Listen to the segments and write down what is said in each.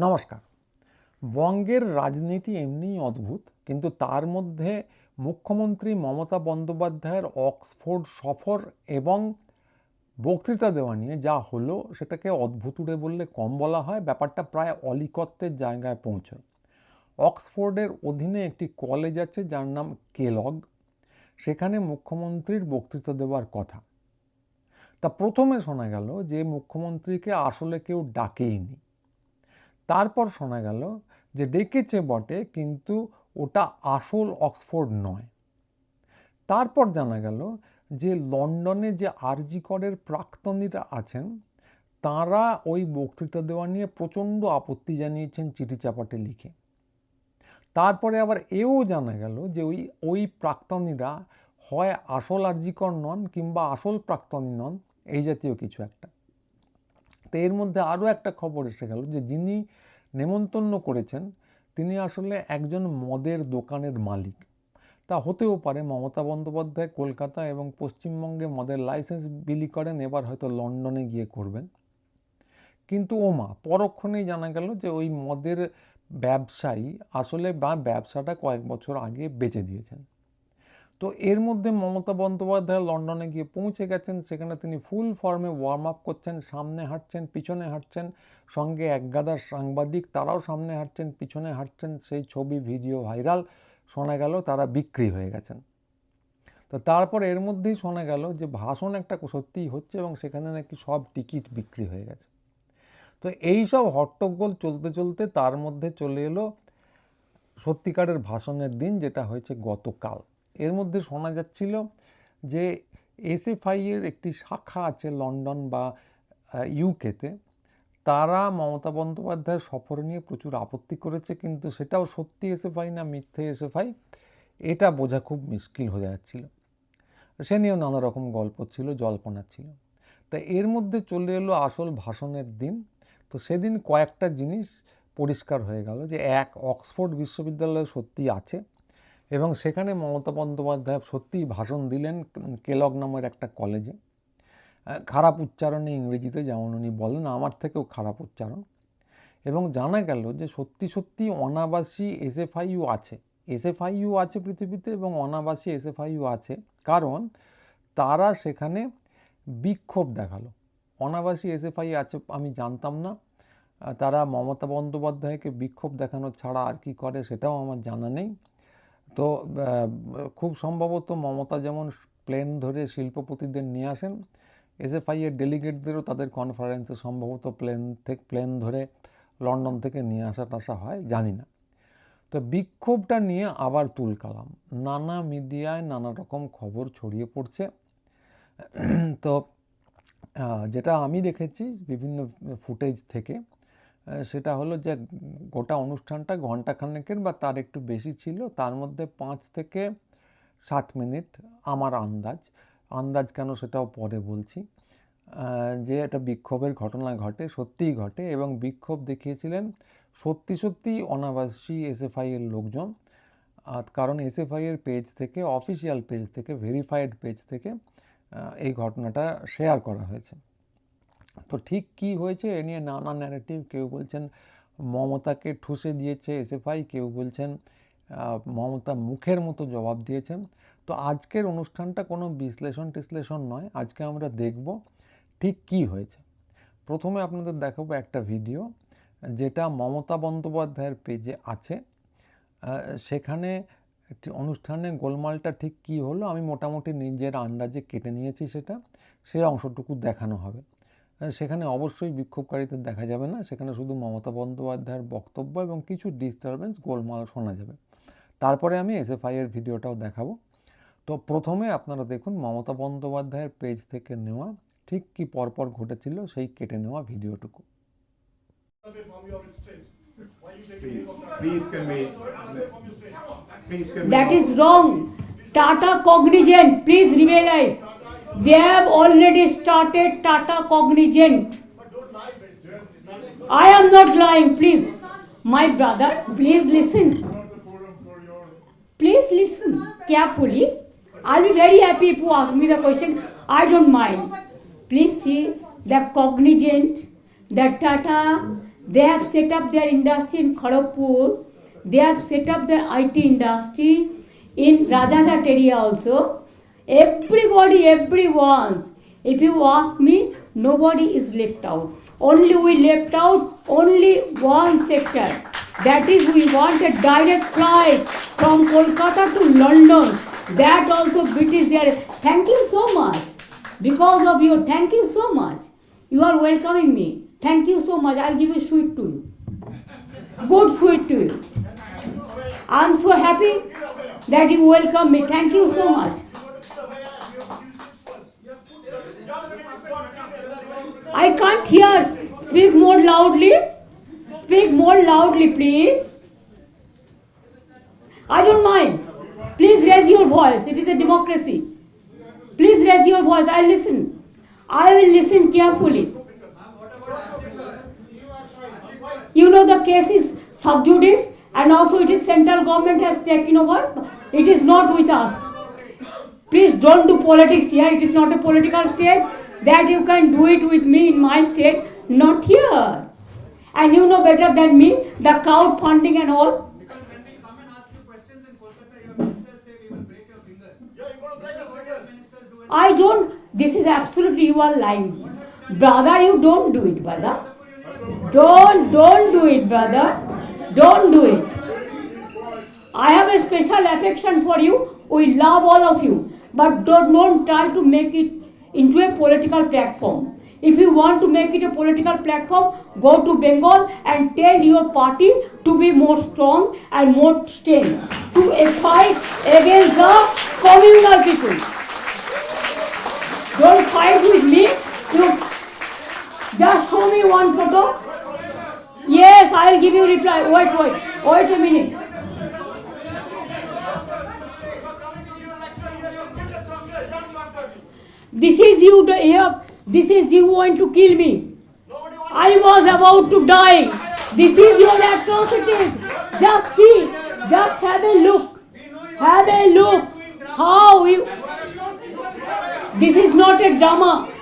নমস্কার। বঙ্গের রাজনীতি এমনিই অদ্ভুত, কিন্তু তার মধ্যে মুখ্যমন্ত্রী মমতা বন্দ্যোপাধ্যায়ের অক্সফোর্ড সফর এবং বক্তৃতা দেওয়া নিয়ে যা হলো সেটাকে অদ্ভুতুড়ে বললে কম বলা হয়, ব্যাপারটা প্রায় অলিকত্বের জায়গায় পৌঁছয়। অক্সফোর্ডের অধীনে একটি কলেজ আছে যার নাম কেলগ। সেখানে মুখ্যমন্ত্রীর বক্তৃতা দেওয়ার কথা। তা প্রথমে শোনা গেল যে মুখ্যমন্ত্রীকে আসলে কেউ ডাকেইনি। তারপর শোনা গেল যে ডেকেছে বটে, কিন্তু ওটা আসল অক্সফোর্ড নয়। তারপর জানা গেল যে লন্ডনে যে আরজি করের প্রাক্তনীরা আছেন, তারা ওই বক্তৃতা দেওয়া নিয়ে প্রচণ্ড আপত্তি জানিয়েছেন চিঠি চাপাটে লিখে। তারপরে আবার এও জানা গেল যে ওই ওই প্রাক্তনীরা হয় আসল আরজিকর নন কিংবা আসল প্রাক্তনী নন, এই জাতীয় কিছু একটা। তো এর মধ্যে আরও একটা খবর এসে গেল যে যিনি নেমন্তন্ন করেছেন, তিনি আসলে একজন মদের দোকানের মালিক। তা হতেও পারে মমতা বন্দ্যোপাধ্যায় কলকাতা এবং পশ্চিমবঙ্গে মদের লাইসেন্স বিলি করেন, এবার হয়তো লন্ডনে গিয়ে করবেন। কিন্তু ওমা, পরক্ষণেই জানা গেল যে ওই মদের ব্যবসায়ী আসলে বা ব্যবসাটা কয়েক বছর আগে বেচে দিয়েছেন। তো এর মধ্যে মমতা বন্দ্যোপাধ্যায় লন্ডনে গিয়ে পৌঁছে গেছেন। সেখানে তিনি ফুল ফর্মে ওয়ার্ম আপ করছেন, সামনে হাঁটছেন, পিছনে হাঁটছেন, সঙ্গে একগাদা সাংবাদিক তারাও সামনে হাঁটছেন, পিছনে হাঁটছেন, সেই ছবি ভিডিও ভাইরাল শোনা গেল তারা বিক্রি হয়ে গেছেন। তো তারপর এর মধ্যেই শোনা গেল যে ভাষণ একটা সত্যিই হচ্ছে এবং সেখানে নাকি সব টিকিট বিক্রি হয়ে গেছে। তো এই সব হট্টগোল চলতে চলতে তার মধ্যে চলে এলো সত্যিকারের ভাষণের দিন, যেটা হয়েছে গতকাল। এর মধ্যে শোনা যাচ্ছিল যে এসএফআই এর একটি শাখা আছে লন্ডন বা ইউকেতে তারা মমতা বন্দ্যোপাধ্যায়ের সফর নিয়ে প্রচুর আপত্তি করেছে, কিন্তু সেটাও সত্যি এসএফআই না মিথ্যে এসএফআই? এটা বোঝা খুব মুশকিল হয়ে যাচ্ছিল। সে নিয়েও নানা রকম গল্প ছিল, জল্পনা ছিল। তা এর মধ্যে চলে এলো আসল ভাষণের দিন। তো সেদিন কয়েকটা জিনিস পরিষ্কার হয়ে গেল যে, এক, অক্সফোর্ড বিশ্ববিদ্যালয় সত্যি আছে। এবং সেখানে মমতা বন্দ্যোপাধ্যায় সত্যিই ভাষণ দিলেন কেলগ নামের একটা কলেজে। খারাপ উচ্চারণে ইংরেজিতে যেমন উনি বলেন, আমার থেকেও খারাপ উচ্চারণ। এবং জানা গেল যে সত্যি সত্যি অনাবাসী এসএফআইইউ আছে। এসএফআইইউ আছে পৃথিবীতে এবং অনাবাসী এসএফআইইউ আছে। কারণ তারা সেখানে বিক্ষোভ দেখাল। অনাবাসী এসএফআই আছে আমি জানতাম না। তারা মমতা বন্দ্যোপাধ্যায়কে বিক্ষোভ দেখানো ছাড়া আর কি করে সেটাও আমার জানা নেই। তো খুব সম্ভবত মমতা যেমন প্লেন ধরে শিল্পপতিদের নিয়ে আসেন এসএফআই এর ডেলিগেটদেরও তাদের কনফারেন্সে সম্ভবত প্লেন থেকে, প্লেন ধরে লন্ডন থেকে নিয়ে আসা টাসা হয়, জানি না। তো বিক্ষোভটা নিয়ে আবার তুলকালাম নানা মিডিয়ায় নানা রকম খবর ছড়িয়ে পড়ছে। তো যেটা আমি দেখেছি বিভিন্ন ফুটেজ থেকে সেটা হলো যে, গোটা অনুষ্ঠানটা ঘন্টাখানেকের বা তার একটু বেশি ছিল, তার মধ্যে পাঁচ থেকে সাত মিনিট আমার আন্দাজ। আন্দাজ কেন সেটাও পরে বলছি। যে একটা বিক্ষোভের ঘটনা ঘটে, সত্যিই ঘটে এবং বিক্ষোভ দেখিয়েছিলেন সত্যি সত্যি অনাবাসী এসএফআই এর লোকজন কারণ এসএফআই এর পেজ থেকে, অফিসিয়াল পেজ থেকে, ভেরিফাইড পেজ থেকে এই ঘটনাটা শেয়ার করা হয়েছে। তো ঠিক কি হয়েছে এ নিয়ে নানা ন্যারেটিভ কেউ বলছেন, মমতাকে ঠুসে দিয়েছে এসএফআই কেউ বলছেন মমতা মুখের মতো জবাব দিয়েছেন। তো আজকের অনুষ্ঠানটা কোনো বিশ্লেষণ টিশ্লেষণ নয়, আজকে আমরা দেখব ঠিক কি হয়েছে। প্রথমে আপনাদের দেখাবো একটা ভিডিও, যেটা মমতা বন্দ্যোপাধ্যায়ের পেজে আছে। সেখানে অনুষ্ঠানে গোলমালটা ঠিক কি হলো, আমি মোটামুটি নিজের আন্দাজে কেটে নিয়েছি সেটা, সেই অংশটুকু দেখানো হবে। সেখানে অবশ্যই বিক্ষোভকারীদের দেখা যাবে না সেখানে শুধু মমতা বন্দ্যোপাধ্যায়ের বক্তব্য এবং কিছু ডিস্টারবেন্স গোলমাল শোনা যাবে তারপরে আমি এসএফআই এর ভিডিওটাও দেখাবো তো প্রথমে আপনারা দেখুন মমতা বন্দ্যোপাধ্যায়ের পেজ থেকে নেওয়া ঠিক কি পরপর ঘটেছিল সেই কেটে নেওয়া ভিডিওটুকু. That is wrong. Tata Cognizant, please realize. They have already started Tata Cognizant. I am not lying, please. My brother, please listen. Please listen carefully. I'll be very happy if you ask me the question. I don't mind. Please see the Cognizant, the Tata, They have set up their industry in Kharagpur. They have set up their IT industry in Rajanat area also. Everybody, everyone's. If you ask me, nobody is left out. Only we left out only one sector. That is, we want a direct flight from Kolkata to London. That also British Air. Thank you so much. Because of you, thank you so much. You are welcoming me. Thank you so much. I'll give a sweet to you. Good sweet to you. I'm so happy that you welcome me. Thank you so much. I can't hear. Speak more loudly. Speak more loudly, please. I don't mind. Please raise your voice. It is a democracy. Please raise your voice. I listen. I will listen carefully. You know the case is sub judice and also it is central government has taken over. It is not with us. Please don't do politics here. It is not a political state. That you can do it with me in my state, not here. And you know better than me the crowd funding and all. Because when we come and ask you questions in Kolkata, your ministers say we will break your finger. Ministers do it. I don't. This is absolutely you are lying, brother. You don't do it, brother. Don't don't do it, brother. Don't do it. I have a special affection for you. We love all of you, but don't, don't try to make it into a political platform. If you want to make it a political platform, go to Bengal and tell your party to be more strong and more strength to a fight against the communal people. Don't fight with me. You just show me one photo. Yes, I will give you reply. Wait, wait, wait a minute. This is you here. This is you want to kill me. I was about to die. This is your atrocities. Just see. Just have a look. Have a look. How you. This is not a drama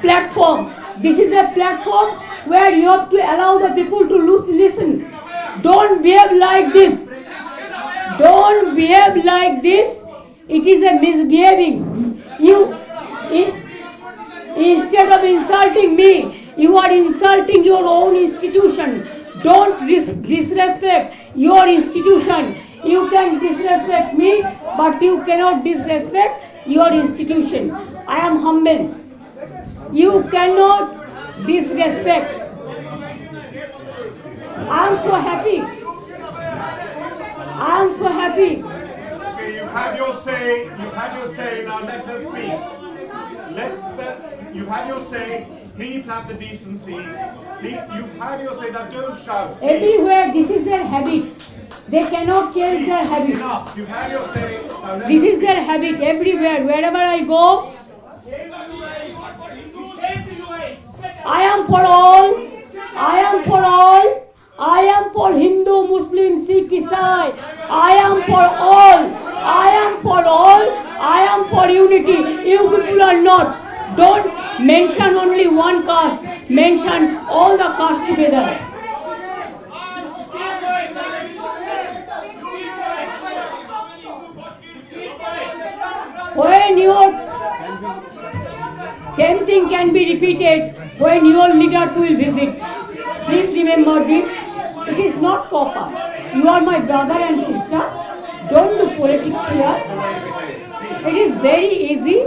platform. This is a platform where you have to allow the people to lose, listen. Don't behave like this. Don't behave like this. It is a misbehaving. You, instead of insulting me, you are insulting your own institution. Don't dis- disrespect your institution. You can disrespect me, but you cannot disrespect your institution. I am humble. You cannot disrespect. I am so happy. I am so happy. Okay, you've your say, you've your say, now let her speak. Let the, you've had your say, please have the decency. Please, you've had your say, now don't shout. please. Everywhere, this is their habit. They cannot change their habit. Enough, you've had your say, This is their habit everywhere. Wherever I go, I am for all. I am for all. I am for Hindu, Muslim, Sikh, Isai. I am for all. For unity. You people are not. Don't mention only one caste. Mention all the castes together. When your same thing can be repeated when your leaders will visit. Please remember this. It is not proper. You are my brother and sister. Don't do politics here. It is very easy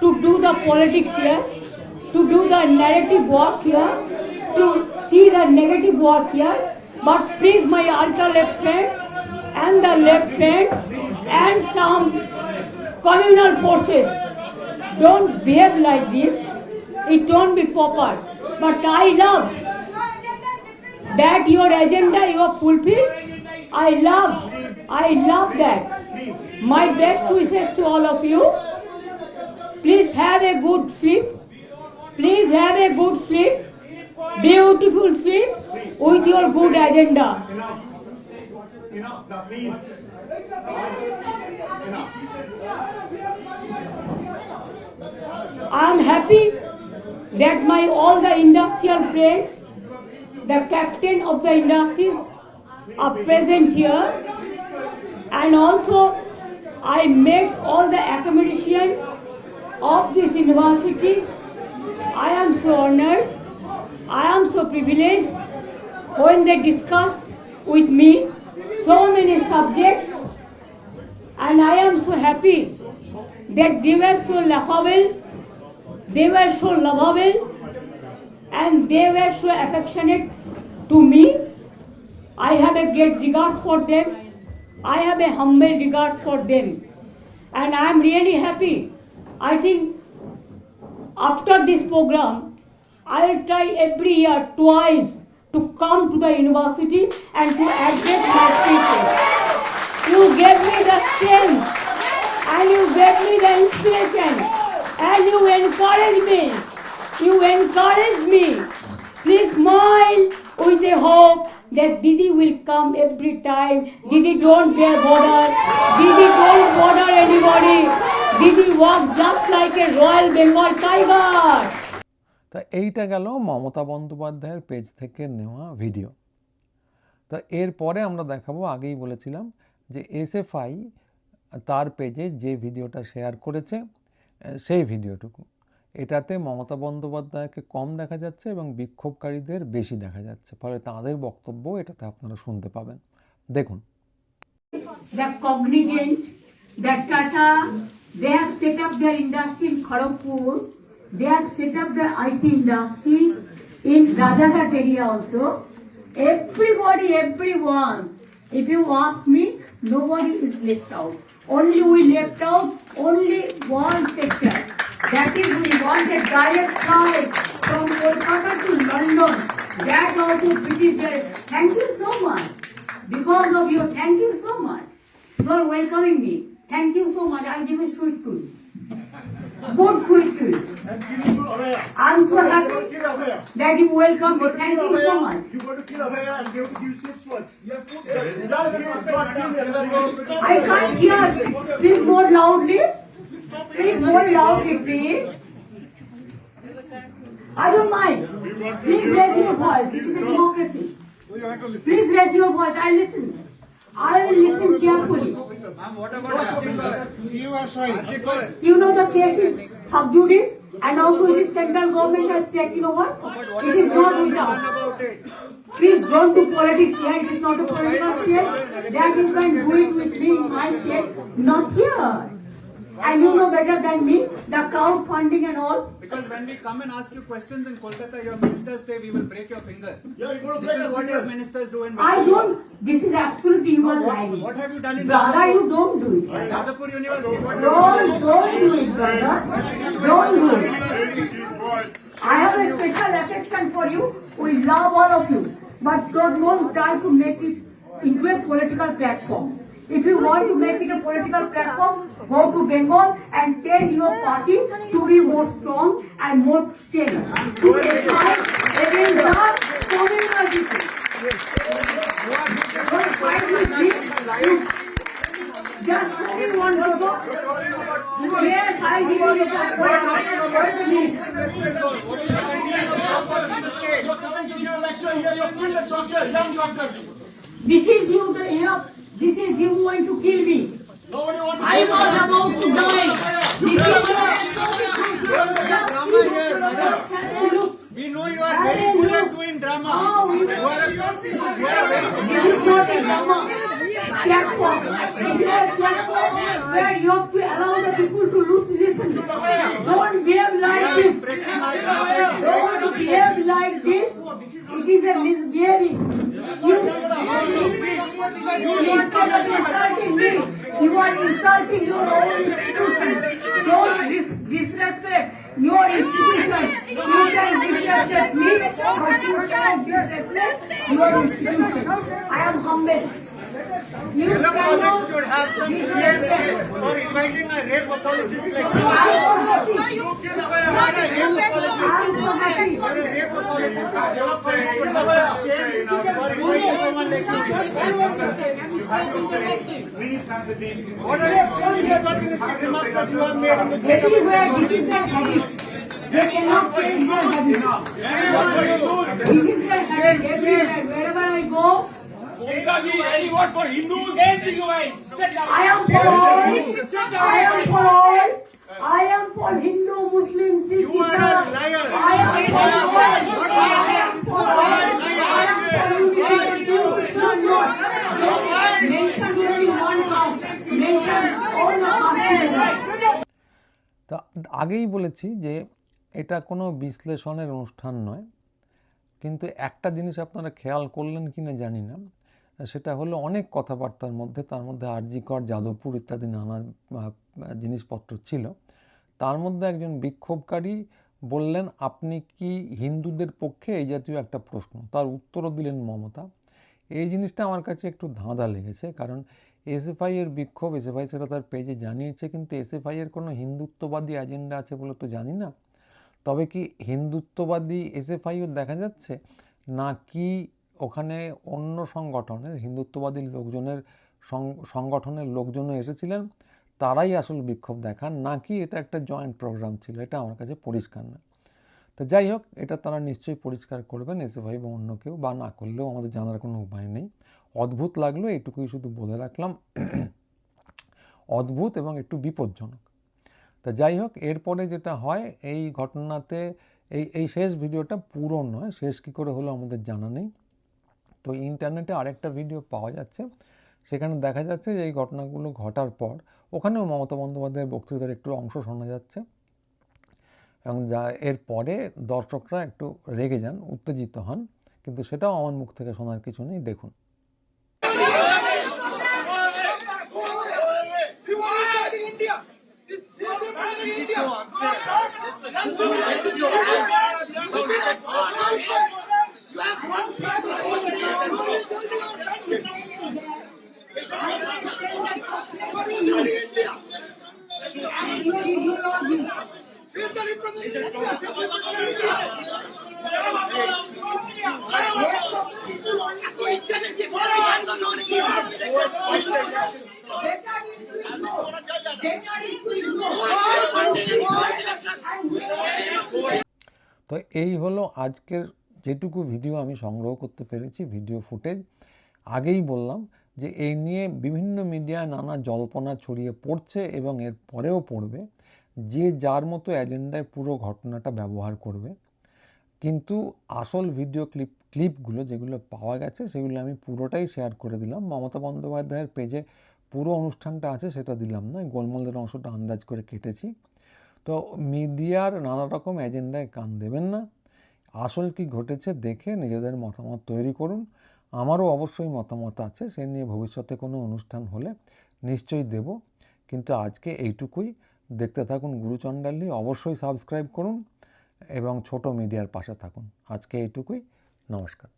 to do the politics here, to do the narrative work here, to see the negative work here. But please, my ultra left friends and the left friends and some communal forces, don't behave like this. It don't be proper. But I love that your agenda you have fulfilled. I love, I love that. My best wishes to all of you. Please have a good sleep. Please have a good sleep. Beautiful sleep with your good agenda. Enough. I am happy that my all the industrial friends the captain of the industries are present here and also I made all the accommodation of this university. I am so honored, I am so privileged when they discussed with me so many subjects and I am so happy that they were so lovable, they were so lovable and they were so affectionate to me. I have a great regard for them. I have a humble regard for them. And I am really happy. I think after this program, I will try every year twice to come to the university and to address my speeches. You gave me the strength and you gave me the inspiration and you encouraged me. You encouraged me. Please smile with a hope that Didi will come every time. Didi don't bear bother. Didi don't bother anybody. Didi walk just like a Royal Bengal tiger. তা এইটা গেল মমতা বন্দ্যোপাধ্যায়ের page থেকে নেওয়া video তা এরপরে আমরা দেখাবো আগেই বলেছিলাম যে এসএফআই তার পেজে যে ভিডিওটা শেয়ার করেছে সেই ভিডিওটুকু এটাতে মমতা বন্দ্যোপাধ্যায়কে কম দেখা যাচ্ছে এবং বিক্ষোভকারীদের বেশি দেখা যাচ্ছে ফলে তাদের বক্তব্য এটাতে আপনারা শুনতে পাবেন দেখুন in Kharagpur, area also. Everybody, everyone, if you ask me, nobody is left out. Only we left out only one sector. That is, we want a direct flight from Kolkata to London. That also British there. Thank you so much. Because of you, thank you so much. You are welcoming me. Thank you so much. I'll give a sweet to you. Good sweet to you. I'm so happy that you welcome me. Thank you so much. You go to kill Abhaya and give you six words. Without you, not killing I can't hear. Speak more loudly. Speak more loudly, please. I don't mind. Please raise your voice. It is a democracy. Please raise your voice. I listen. I will listen carefully. What about You are sorry. You know the case is sub judice and also it is central government has taken over. It is not with Done us. Please don't do politics here. It is not a political state. That you can do it with me in my state, not here. And you know better than me the crowdfunding and all. Because when we come and ask you questions in Kolkata, your ministers say we will break your finger. Yeah, you're going to This break is your what your fingers. ministers do in West I Bengal. don't. This is absolutely you are What- lying. what have you done in Brother, you don't do it. Jadavpur University, what have you Don't, don't do it, brother. Don't do it. I have a special affection for you. We love all of you. But don't, don't try to make it into a political platform. If you want to make it a political platform, go to Bengal and tell your party to be more strong and more stable. To fight. Just to. Give you the you're brilliant doctor, young doctors. This is you, know, this is you going to kill me. Nobody wants to I was about to die. This is Look, We know you are very good at doing drama. Oh, you- You are a, you are a very good This is not a drama. Platform. This is a platform where you have to allow the people to lose, listen. Don't behave like this. Don't behave like this. It is a misbehaving. You, you instead of insulting me, you are insulting your own institution. Don't dis- disrespect your institution. You can disrespect me, but you cannot disrespect your institution. I am humble. You Yellow college should have some disrespect. for inviting a rape apologist like you. You kill Abhaya. I am so happy. You are a rape apologist. Yellow college should have some shame for inviting someone like you. Please have the decency. What are the extreme misogynistic remarks that you have made in this That is where this is a habit. They cannot change their habits. This is their habit everywhere. Wherever I go, any word for Hindus? Same to you. I am for all. I am for all. I am for Hindu, Muslim, Sikh, You are a liar. I am for all. I am for all. I am for unity. Do not mention only one house. Mention all houses. তা আগেই বলেছি যে এটা কোনো বিশ্লেষণের অনুষ্ঠান নয় কিন্তু একটা জিনিস আপনারা খেয়াল করলেন কি না জানি না সেটা হলো অনেক কথাবার্তার মধ্যে, তার মধ্যে আরজিকর, যাদবপুর ইত্যাদি নানা জিনিসপত্র ছিল। তার মধ্যে একজন বিক্ষোভকারী বললেন, আপনি কি হিন্দুদের পক্ষে এই জাতীয় একটা প্রশ্ন? তার উত্তরও দিলেন মমতা। এই জিনিসটা আমার কাছে একটু ধাঁধা লেগেছে, কারণ এসএফআই এর বিক্ষোভ, এসএফআই সেটা তার পেজে জানিয়েছে, কিন্তু এসএফআই এর কোনো হিন্দুত্ববাদী এজেন্ডা আছে বলে তো জানি না। তবে কি হিন্দুত্ববাদী এসএফআইও দেখা যাচ্ছে? নাকি ওখানে অন্য সংগঠনের, হিন্দুত্ববাদী লোকজনের সংগঠনের লোকজনও এসেছিলেন। তারাই আসল বিক্ষোভ দেখান, নাকি এটা একটা জয়েন্ট প্রোগ্রাম ছিল, এটা আমার কাছে পরিষ্কার না। তো যাই হোক, এটা তারা নিশ্চয়ই পরিষ্কার করবেন, এসে ভাই বা অন্য কেউ, বা না করলেও আমাদের জানার কোনো উপায় নেই। অদ্ভুত লাগল এটুকুই শুধু বলে রাখলাম। অদ্ভুত এবং একটু বিপজ্জনক। তা যাই হোক, এরপরে যেটা হয়, এই ঘটনাতে, এই এই শেষ ভিডিওটা পুরো নয়, শেষ কী করে হলো আমাদের জানা নেই। তো ইন্টারনেটে আরেকটা ভিডিও পাওয়া যাচ্ছে সেখানে দেখা যাচ্ছে যে এই ঘটনাগুলো ঘটার পর ওখানেও মমতা বন্দ্যোপাধ্যায়ের বক্তৃতার একটু অংশ শোনা যাচ্ছে এবং যা এরপরে দর্শকরা একটু রেগে যান, উত্তেজিত হন, কিন্তু সেটাও আমার মুখ থেকে শোনার কিছু নেই, দেখুন. This is so unfair. তো এই হলো আজকের যেটুকু ভিডিও আমি সংগ্রহ করতে পেরেছি, ভিডিও ফুটেজ, আগেই বললাম যে এই নিয়ে বিভিন্ন মিডিয়ায় নানা জল্পনা ছড়িয়ে পড়ছে এবং এর পরেও পড়বে, যে যার মতো এজেন্ডায় পুরো ঘটনাটা ব্যবহার করবে। কিন্তু আসল ভিডিও ক্লিপ, ক্লিপগুলো যেগুলো পাওয়া গেছে, সেগুলো আমি পুরোটাই শেয়ার করে দিলাম। মমতা বন্দ্যোপাধ্যায়ের পেজে পুরো অনুষ্ঠানটা আছে, সেটা দিলাম না, এই গোলমালের অংশটা আন্দাজ করে কেটেছি। তো মিডিয়ার নানা রকম এজেন্ডায় কান দেবেন না। আসল কি ঘটেছে দেখে নিজেদের মতামত তৈরি করুন। আমারও অবশ্যই মতামত আছে, সে নিয়ে ভবিষ্যতে কোনো অনুষ্ঠান হলে নিশ্চয়ই দেব। কিন্তু আজকে এইটুকুই। দেখতে থাকুন গুরুচণ্ডালী অবশ্যই সাবস্ক্রাইব করুন এবং ছোট মিডিয়ার পাশে থাকুন। আজকে এইটুকুই। নমস্কার।